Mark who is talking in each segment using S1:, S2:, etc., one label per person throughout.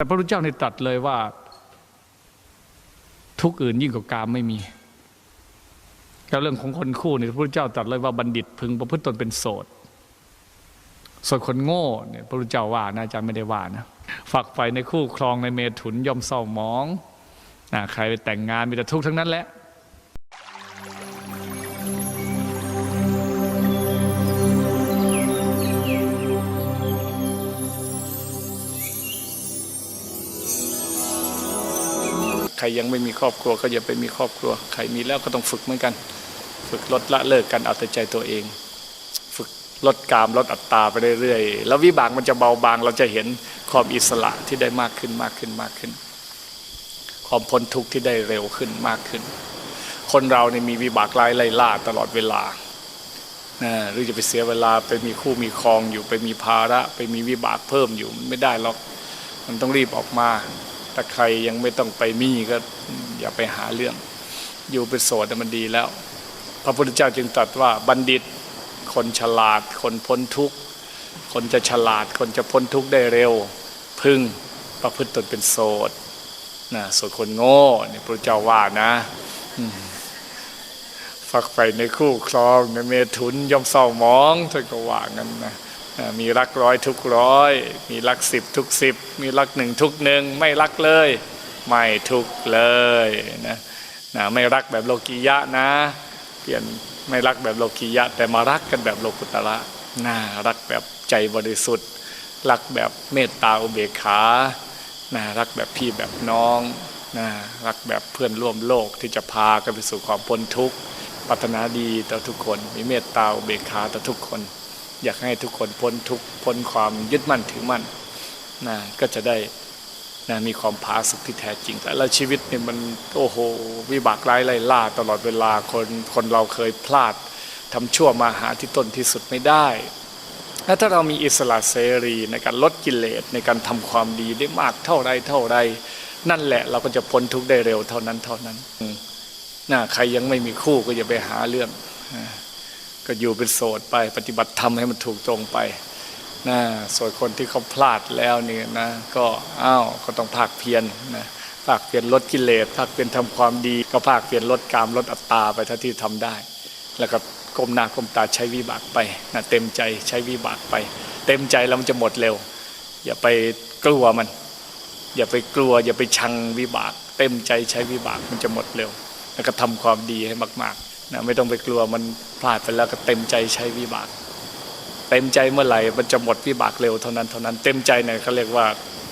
S1: แต่พระพุทธเจ้าในตรัสเลยว่า ทุกอื่นยิ่งกว่ากามไม่มีกับเรื่องของคนคู่เนี่ยพระพุทธเจ้าตรัสเลยว่าบัณฑิตพึงประพฤติตนเป็นโสดส่วนคนโง่เนี่ยพระพุทธเจ้าว่านะอาจารย์ไม่ได้ว่านะฝักใฝ่ในคู่ครองในเมถุนย่อมเศร้ามองนะใครไปแต่งงานมีแต่ทุกข์ทั้งนั้นแหละ ใครยังไม่มีครอบครัวก็อย่าไปมีครอบครัว ใครมีแล้วก็ต้องฝึกเหมือนกัน ฝึกลดละเลิกกันเอาแต่ใจตัวเอง ฝึกลดกามลดอัตตาไปเรื่อยๆ แล้ววิบากมันจะเบาบาง เราจะเห็นความอิสระที่ได้มากขึ้นมากขึ้นมากขึ้น ความพ้นทุกข์ที่ได้เร็วขึ้นมากขึ้น คนเราเนี่ยมีวิบากไล่ไล่ล่าตลอดเวลานะหรือจะไปเสียเวลาไปมีคู่มีครองอยู่ไปมีภาระ ไปมีวิบากเพิ่มอยู่มันไม่ได้หรอกมันต้องรีบออกมา ถ้าใครยังไม่ต้องไปมีก็อย่าไปหาเรื่อง อยู่เป็นโสดมันดีแล้ว พระพุทธเจ้าจึงตรัสว่าบัณฑิต คนฉลาด คนพ้นทุกข์ คนจะฉลาด คนจะพ้นทุกข์ได้เร็ว พึ่งประพฤติตนเป็นโสดนะส่วนคนโง่เนี่ยพระเจ้าว่านะฝักใฝ่ในคู่ครองในเมถุนย่อมเศร้ามองท่านก็ว่างั้นนะ มีรักร้อยทุกร้อย มีรักสิบทุกสิบ มีรักหนึ่งทุกหนึ่งไม่รักเลย ไม่ทุกเลยนะนะไม่รักแบบโลกียะนะ เปลี่ยนไม่รักแบบโลกียะ แต่มารักกันแบบโลกุตระน่ารักแบบใจบริสุทธิ์ รักแบบเมตตาอุเบกขาน่ารักแบบพี่แบบน้องน่ารักแบบเพื่อนร่วมโลกที่จะพากันไปสู่ความพ้นทุกข์ปรารถนาดีต่อทุกคน มีเมตตาอุเบกขาต่อทุกคน อยากให้ทุกคนพ้นทุกพ้นความยึดมั่นถือมั่นนะก็จะได้นะมีความผาสุกที่แท้จริง แต่ละชีวิตเนี่ยมันโอ้โหวิบากร้ายไล่ล่าตลอดเวลาคนคนเราเคยพลาดทำชั่วมาหาที่ต้นที่สุดไม่ได้ถ้าเรามีอิสระเสรีในการลดกิเลสในการทำความดีได้มากเท่าไรเท่าไรนั่นแหละเราก็จะพ้นทุกข์ได้เร็วเท่านั้นเท่านั้นนะใครยังไม่มีคู่ก็อย่าไปหาเรื่องนะ ก็อยู่เป็นโสดไป ปฏิบัติธรรมให้มันถูกตรงไปนะส่วนคนที่เขาพลาดแล้วนี่นะก็อ้าวก็ต้องภาคเพียรนะภาคเพียรลดกิเลสภาคเพียรทำความดี ก็ภาคเพียรลดกามลดอัตตาไปเท่าที่ทำได้ แล้วก็ก้มหน้าก้มตาใช้วิบากไปนะเต็มใจใช้วิบากไป เต็มใจแล้วมันจะหมดเร็ว อย่าไปกลัวมัน อย่าไปกลัว อย่าไปชังวิบาก เต็มใจใช้วิบากมันจะหมดเร็ว แล้วก็ทำความดีให้มาก ๆ นะไม่ต้องไปกลัวมันพลาดไปแล้วก็เต็มใจใช้วิบาก เต็มใจเมื่อไหร่มันจะหมดวิบากเร็วเท่านั้นเท่านั้นเต็มใจเนี่ยเขาเรียกว่า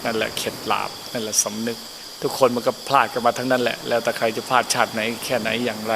S1: นั่นแหละเข็ดหลาบนั่นแหละสำนึก ทุกคนมันก็พลาดกันมาทั้งนั้นแหละแล้วแต่ใครจะพลาดชาติไหนแค่ไหนอย่างไร